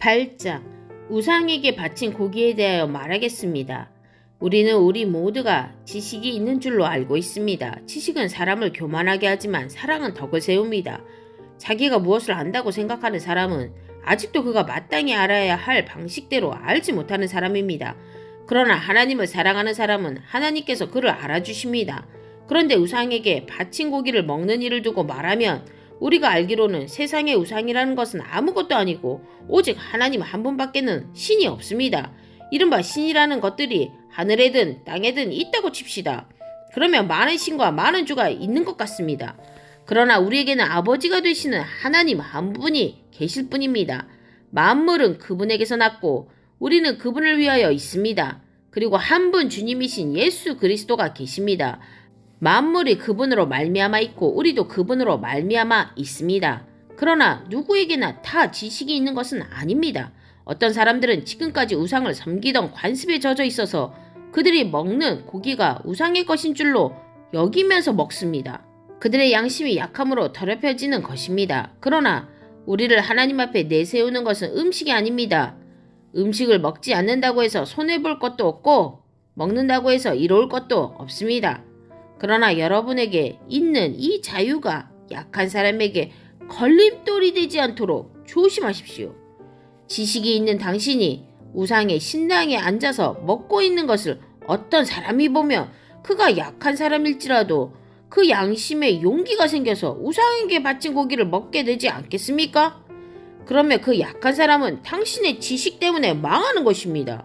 8장 우상에게 바친 고기에 대하여 말하겠습니다. 우리는 우리 모두가 지식이 있는 줄로 알고 있습니다. 지식은 사람을 교만하게 하지만 사랑은 덕을 세웁니다. 자기가 무엇을 안다고 생각하는 사람은 아직도 그가 마땅히 알아야 할 방식대로 알지 못하는 사람입니다. 그러나 하나님을 사랑하는 사람은 하나님께서 그를 알아주십니다. 그런데 우상에게 바친 고기를 먹는 일을 두고 말하면 우리가 알기로는 세상의 우상이라는 것은 아무것도 아니고 오직 하나님 한 분밖에는 신이 없습니다. 이른바 신이라는 것들이 하늘에든 땅에든 있다고 칩시다. 그러면 많은 신과 많은 주가 있는 것 같습니다. 그러나 우리에게는 아버지가 되시는 하나님 한 분이 계실 뿐입니다. 만물은 그분에게서 났고 우리는 그분을 위하여 있습니다. 그리고 한 분 주님이신 예수 그리스도가 계십니다. 만물이 그분으로 말미암아 있고 우리도 그분으로 말미암아 있습니다. 그러나 누구에게나 다 지식이 있는 것은 아닙니다. 어떤 사람들은 지금까지 우상을 섬기던 관습에 젖어 있어서 그들이 먹는 고기가 우상의 것인 줄로 여기면서 먹습니다. 그들의 양심이 약함으로 더럽혀지는 것입니다. 그러나 우리를 하나님 앞에 내세우는 것은 음식이 아닙니다. 음식을 먹지 않는다고 해서 손해볼 것도 없고 먹는다고 해서 이로울 것도 없습니다. 그러나 여러분에게 있는 이 자유가 약한 사람에게 걸림돌이 되지 않도록 조심하십시오. 지식이 있는 당신이 우상의 신당에 앉아서 먹고 있는 것을 어떤 사람이 보면 그가 약한 사람일지라도 그 양심에 용기가 생겨서 우상에게 바친 고기를 먹게 되지 않겠습니까? 그러면 그 약한 사람은 당신의 지식 때문에 망하는 것입니다.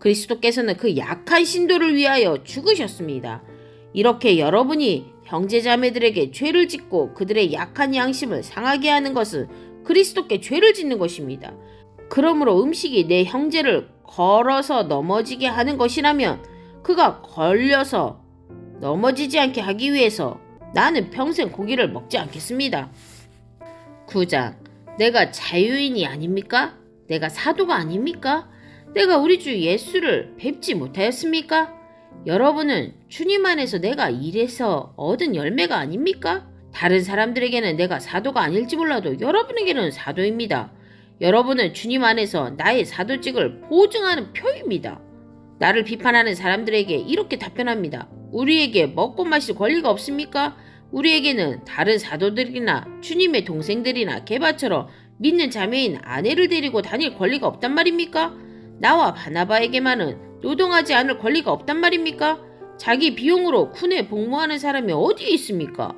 그리스도께서는 그 약한 신도를 위하여 죽으셨습니다. 이렇게 여러분이 형제자매들에게 죄를 짓고 그들의 약한 양심을 상하게 하는 것은 그리스도께 죄를 짓는 것입니다. 그러므로 음식이 내 형제를 걸어서 넘어지게 하는 것이라면 그가 걸려서 넘어지지 않게 하기 위해서 나는 평생 고기를 먹지 않겠습니다. 9장 내가 자유인이 아닙니까? 내가 사도가 아닙니까? 내가 우리 주 예수를 뵙지 못하였습니까? 여러분은 주님 안에서 내가 일해서 얻은 열매가 아닙니까? 다른 사람들에게는 내가 사도가 아닐지 몰라도 여러분에게는 사도입니다. 여러분은 주님 안에서 나의 사도직을 보증하는 표입니다. 나를 비판하는 사람들에게 이렇게 답변합니다. 우리에게 먹고 마실 권리가 없습니까? 우리에게는 다른 사도들이나 주님의 동생들이나 개바처럼 믿는 자매인 아내를 데리고 다닐 권리가 없단 말입니까? 나와 바나바에게만은 노동하지 않을 권리가 없단 말입니까? 자기 비용으로 군에 복무하는 사람이 어디에 있습니까?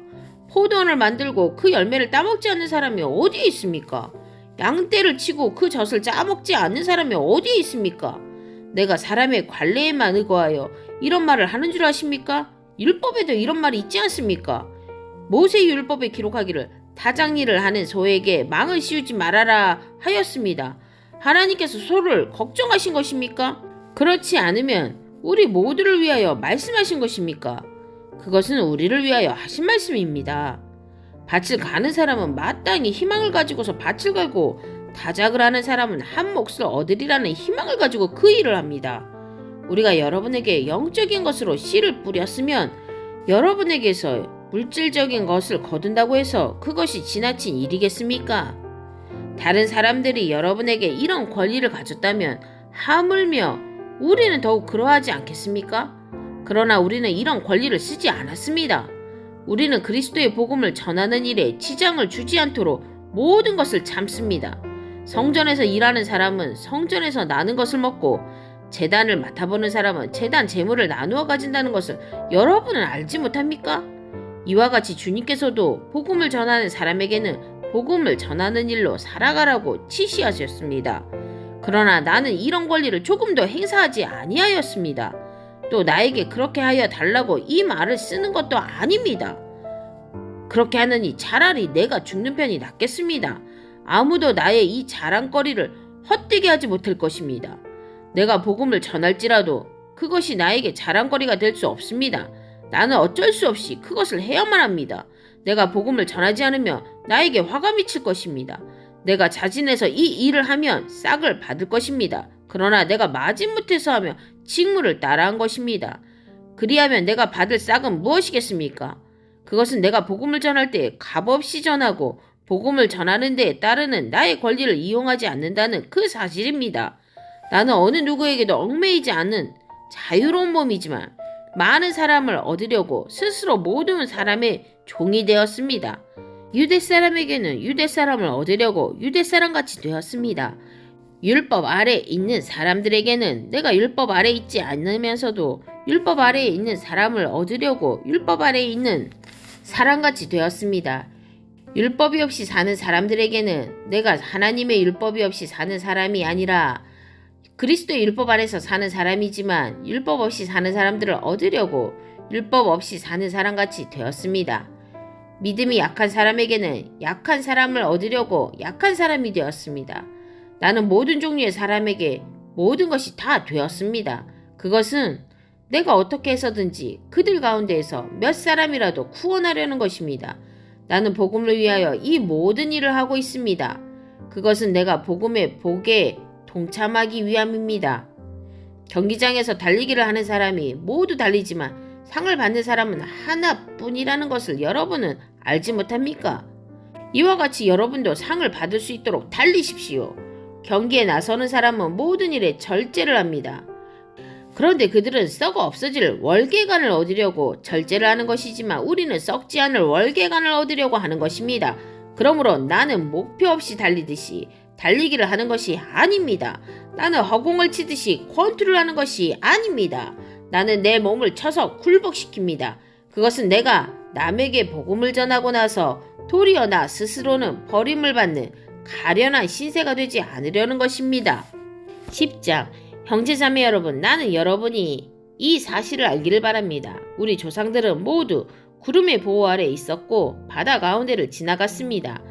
포도원을 만들고 그 열매를 따먹지 않는 사람이 어디에 있습니까? 양떼를 치고 그 젖을 짜먹지 않는 사람이 어디에 있습니까? 내가 사람의 관례에만 의거하여 이런 말을 하는 줄 아십니까? 율법에도 이런 말이 있지 않습니까? 모세 율법에 기록하기를 다장일을 하는 소에게 망을 씌우지 말아라 하였습니다. 하나님께서 소를 걱정하신 것입니까? 그렇지 않으면 우리 모두를 위하여 말씀하신 것입니까? 그것은 우리를 위하여 하신 말씀입니다. 밭을 가는 사람은 마땅히 희망을 가지고서 밭을 갈고 다작을 하는 사람은 한 몫을 얻으리라는 희망을 가지고 그 일을 합니다. 우리가 여러분에게 영적인 것으로 씨를 뿌렸으면 여러분에게서 물질적인 것을 거둔다고 해서 그것이 지나친 일이겠습니까? 다른 사람들이 여러분에게 이런 권리를 가졌다면 하물며 우리는 더욱 그러하지 않겠습니까? 그러나 우리는 이런 권리를 쓰지 않았습니다. 우리는 그리스도의 복음을 전하는 일에 지장을 주지 않도록 모든 것을 참습니다. 성전에서 일하는 사람은 성전에서 나는 것을 먹고 재단을 맡아보는 사람은 재단 재물을 나누어 가진다는 것을 여러분은 알지 못합니까? 이와 같이 주님께서도 복음을 전하는 사람에게는 복음을 전하는 일로 살아가라고 지시하셨습니다. 그러나 나는 이런 권리를 조금 더 행사하지 아니하였습니다. 또 나에게 그렇게 하여 달라고 이 말을 쓰는 것도 아닙니다. 그렇게 하느니 차라리 내가 죽는 편이 낫겠습니다. 아무도 나의 이 자랑거리를 헛되게 하지 못할 것입니다. 내가 복음을 전할지라도 그것이 나에게 자랑거리가 될 수 없습니다. 나는 어쩔 수 없이 그것을 해야만 합니다. 내가 복음을 전하지 않으면 나에게 화가 미칠 것입니다. 내가 자진해서 이 일을 하면 싹을 받을 것입니다. 그러나 내가 마지못해서 하면 직무를 따라한 것입니다. 그리하면 내가 받을 싹은 무엇이겠습니까? 그것은 내가 복음을 전할 때 값없이 전하고 복음을 전하는 데 따르는 나의 권리를 이용하지 않는다는 그 사실입니다. 나는 어느 누구에게도 얽매이지 않는 자유로운 몸이지만 많은 사람을 얻으려고 스스로 모든 사람의 종이 되었습니다. 유대 사람에게는 유대 사람을 얻으려고 유대 사람 같이 되었습니다. 율법 아래 있는 사람들에게는 내가 율법 아래 있지 않으면서도 율법 아래에 있는 사람을 얻으려고 율법 아래에 있는 사람같이 되었습니다. 율법이 없이 사는 사람들에게는 내가 하나님의 율법이 없이 사는 사람이 아니라 그리스도의 율법 안에서 사는 사람이지만 율법 없이 사는 사람들을 얻으려고 율법 없이 사는 사람같이 되었습니다. 믿음이 약한 사람에게는 약한 사람을 얻으려고 약한 사람이 되었습니다. 나는 모든 종류의 사람에게 모든 것이 다 되었습니다. 그것은 내가 어떻게 해서든지 그들 가운데에서 몇 사람이라도 구원하려는 것입니다. 나는 복음을 위하여 이 모든 일을 하고 있습니다. 그것은 내가 복음의 복에 동참하기 위함입니다. 경기장에서 달리기를 하는 사람이 모두 달리지만 상을 받는 사람은 하나뿐이라는 것을 여러분은 알지 못합니까? 이와 같이 여러분도 상을 받을 수 있도록 달리십시오. 경기에 나서는 사람은 모든 일에 절제를 합니다. 그런데 그들은 썩어 없어질 월계관을 얻으려고 절제를 하는 것이지만 우리는 썩지 않을 월계관을 얻으려고 하는 것입니다. 그러므로 나는 목표 없이 달리듯이 달리기를 하는 것이 아닙니다. 나는 허공을 치듯이 권투를 하는 것이 아닙니다. 나는 내 몸을 쳐서 굴복시킵니다. 그것은 내가 남에게 복음을 전하고 나서 도리어 나 스스로는 버림을 받는 가련한 신세가 되지 않으려는 것입니다. 10장 형제자매 여러분 나는 여러분이 이 사실을 알기를 바랍니다. 우리 조상들은 모두 구름의 보호 아래 있었고 바다 가운데를 지나갔습니다.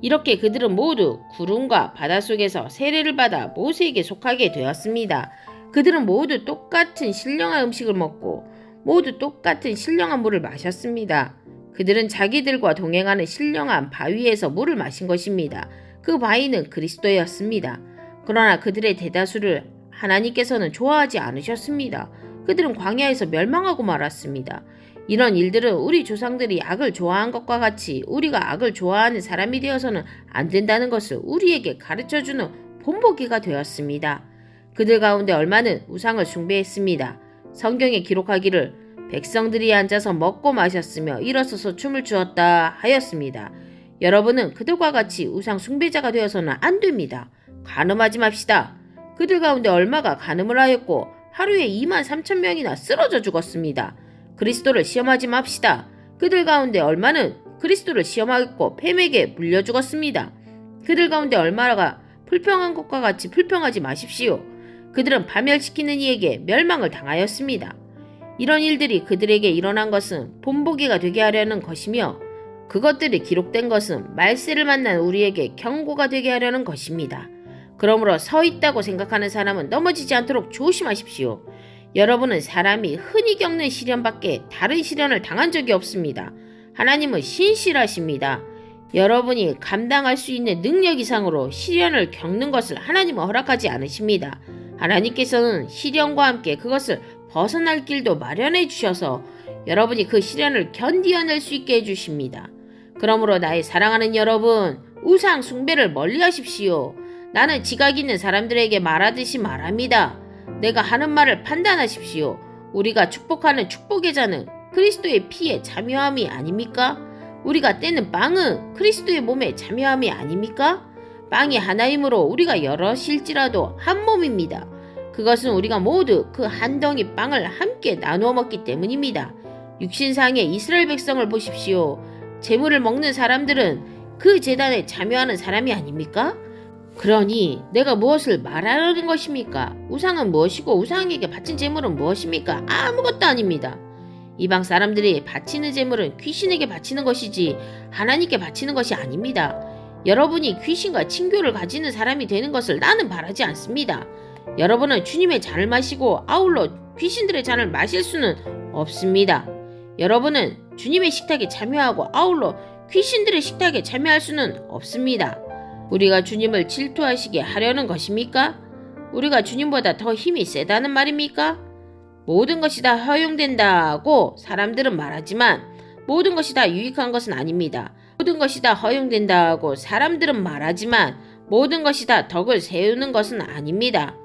이렇게 그들은 모두 구름과 바다 속에서 세례를 받아 모세에게 속하게 되었습니다. 그들은 모두 똑같은 신령한 음식을 먹고 모두 똑같은 신령한 물을 마셨습니다. 그들은 자기들과 동행하는 신령한 바위에서 물을 마신 것입니다. 그 바위는 그리스도였습니다. 그러나 그들의 대다수를 하나님께서는 좋아하지 않으셨습니다. 그들은 광야에서 멸망하고 말았습니다. 이런 일들은 우리 조상들이 악을 좋아한 것과 같이 우리가 악을 좋아하는 사람이 되어서는 안 된다는 것을 우리에게 가르쳐 주는 본보기가 되었습니다. 그들 가운데 얼마는 우상을 숭배했습니다. 성경에 기록하기를 백성들이 앉아서 먹고 마셨으며 일어서서 춤을 추었다 하였습니다. 여러분은 그들과 같이 우상 숭배자가 되어서는 안 됩니다. 가늠하지 맙시다. 그들 가운데 얼마가 가늠을 하였고 하루에 2만 3천 명이나 쓰러져 죽었습니다. 그리스도를 시험하지 맙시다. 그들 가운데 얼마는 그리스도를 시험하였고 뱀에게 물려 죽었습니다. 그들 가운데 얼마가 불평한 것과 같이 불평하지 마십시오. 그들은 파멸시키는 이에게 멸망을 당하였습니다. 이런 일들이 그들에게 일어난 것은 본보기가 되게 하려는 것이며 그것들이 기록된 것은 말세를 만난 우리에게 경고가 되게 하려는 것입니다. 그러므로 서 있다고 생각하는 사람은 넘어지지 않도록 조심하십시오. 여러분은 사람이 흔히 겪는 시련밖에 다른 시련을 당한 적이 없습니다. 하나님은 신실하십니다. 여러분이 감당할 수 있는 능력 이상으로 시련을 겪는 것을 하나님은 허락하지 않으십니다. 하나님께서는 시련과 함께 그것을 벗어날 길도 마련해 주셔서 여러분이 그 시련을 견디어낼 수 있게 해주십니다. 그러므로 나의 사랑하는 여러분, 우상 숭배를 멀리 하십시오. 나는 지각 있는 사람들에게 말하듯이 말합니다. 내가 하는 말을 판단하십시오. 우리가 축복하는 축복의 자는 그리스도의 피에 참여함이 아닙니까? 우리가 떼는 빵은 그리스도의 몸에 참여함이 아닙니까? 빵이 하나이므로 우리가 여럿일지라도 한 몸입니다. 그것은 우리가 모두 그 한 덩이 빵을 함께 나누어 먹기 때문입니다. 육신상의 이스라엘 백성을 보십시오. 재물을 먹는 사람들은 그 재단에 참여하는 사람이 아닙니까? 그러니 내가 무엇을 말하려는 것입니까? 우상은 무엇이고 우상에게 바친 재물은 무엇입니까? 아무것도 아닙니다. 이방 사람들이 바치는 재물은 귀신에게 바치는 것이지 하나님께 바치는 것이 아닙니다. 여러분이 귀신과 친교를 가지는 사람이 되는 것을 나는 바라지 않습니다. 여러분은 주님의 잔을 마시고 아울러 귀신들의 잔을 마실 수는 없습니다. 여러분은 주님의 식탁에 참여하고 아울러 귀신들의 식탁에 참여할 수는 없습니다. 우리가 주님을 질투하시게 하려는 것입니까? 우리가 주님보다 더 힘이 세다는 말입니까? 모든 것이 다 허용된다고 사람들은 말하지만 모든 것이 다 유익한 것은 아닙니다. 모든 것이 다 허용된다고 사람들은 말하지만 모든 것이 다 덕을 세우는 것은 아닙니다.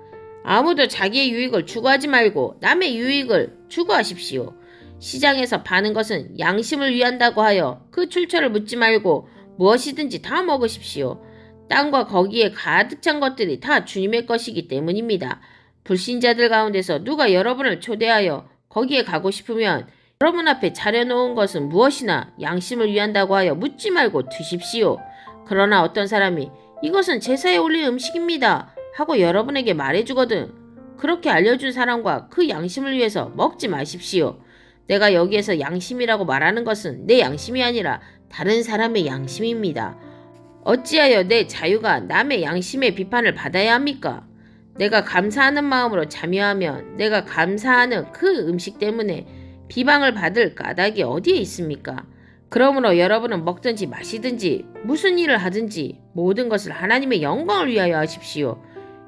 아무도 자기의 유익을 추구하지 말고 남의 유익을 추구하십시오. 시장에서 파는 것은 양심을 위한다고 하여 그 출처를 묻지 말고 무엇이든지 다 먹으십시오. 땅과 거기에 가득 찬 것들이 다 주님의 것이기 때문입니다. 불신자들 가운데서 누가 여러분을 초대하여 거기에 가고 싶으면 여러분 앞에 차려놓은 것은 무엇이나 양심을 위한다고 하여 묻지 말고 드십시오. 그러나 어떤 사람이 이것은 제사에 올릴 음식입니다. 하고 여러분에게 말해주거든. 그렇게 알려준 사람과 그 양심을 위해서 먹지 마십시오. 내가 여기에서 양심이라고 말하는 것은 내 양심이 아니라 다른 사람의 양심입니다. 어찌하여 내 자유가 남의 양심의 비판을 받아야 합니까? 내가 감사하는 마음으로 참여하면 내가 감사하는 그 음식 때문에 비방을 받을 까닭이 어디에 있습니까? 그러므로 여러분은 먹든지 마시든지 무슨 일을 하든지 모든 것을 하나님의 영광을 위하여 하십시오.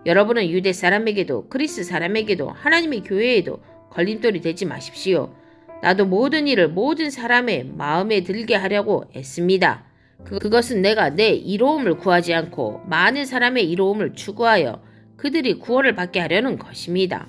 여러분은 유대 사람에게도 그리스 사람에게도 하나님의 교회에도 걸림돌이 되지 마십시오. 나도 모든 일을 모든 사람의 마음에 들게 하려고 애씁니다. 그, 그것은 내가 내 이로움을 구하지 않고 많은 사람의 이로움을 추구하여 그들이 구원을 받게 하려는 것입니다.